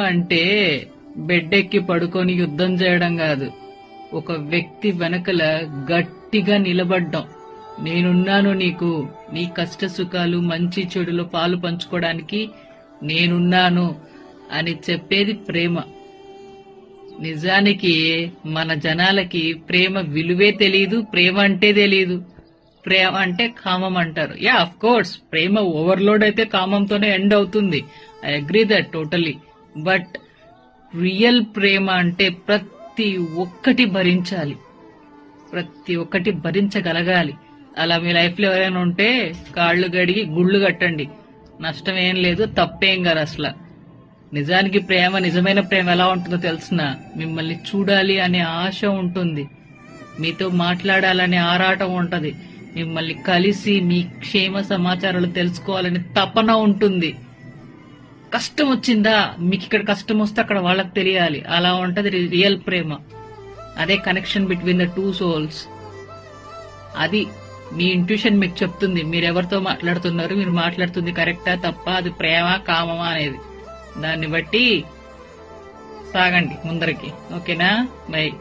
అంటే బెడ్ ఎక్కి పడుకొని యుద్ధం చేయడం కాదు ఒక వ్యక్తి వెనకల గట్టిగా నిలబడ్డం. నేనున్నాను నీకు నీ కష్ట సుఖాలు మంచి చెడులో పాలు పంచుకోవడానికి నేనున్నాను అని చెప్పేది ప్రేమ. నిజానికి మన జనాలకి ప్రేమ విలువే తెలియదు ప్రేమ అంటే తెలియదు ప్రేమ అంటే కామం అంటారు. యా అఫ్ కోర్స్ ప్రేమ ఓవర్లోడ్ అయితే కామంతోనే ఎండ్ అవుతుంది. I agree that totally but real ప్రేమ అంటే ప్రతి ఒక్కటి భరించాలి. ప్రతి ఒక్కటి భరించగలగాలి. అలా మీ లైఫ్లో ఎవరైనా ఉంటే కాళ్ళు గడిగి గుళ్ళు కట్టండి. నష్టం ఏం లేదు తప్పేం కాదు అసలు. నిజానికి ప్రేమ నిజమైన ప్రేమ ఎలా ఉంటుందో తెలిసిన మిమ్మల్ని చూడాలి అనే ఆశ ఉంటుంది. మీతో మాట్లాడాలనే ఆరాటం ఉంటది. మిమ్మల్ని కలిసి మీ క్షేమ సమాచారాలు తెలుసుకోవాలని తపన ఉంటుంది. కష్టం వచ్చిందా మీకు ఇక్కడ కష్టం వస్తే అక్కడ వాళ్ళకి తెలియాలి. అలా ఉంటది రియల్ ప్రేమ. అదే connection between the two souls అది మీ ఇంట్యూషన్ మీకు చెప్తుంది. మీరు ఎవరితో మాట్లాడుతున్నారు? మీరు మాట్లాడుతుంది కరెక్టా తప్ప? అది ప్రేమ కామమా అనేది. దాన్ని బట్టి సాగండి ముందరికి. ఓకేనా? బై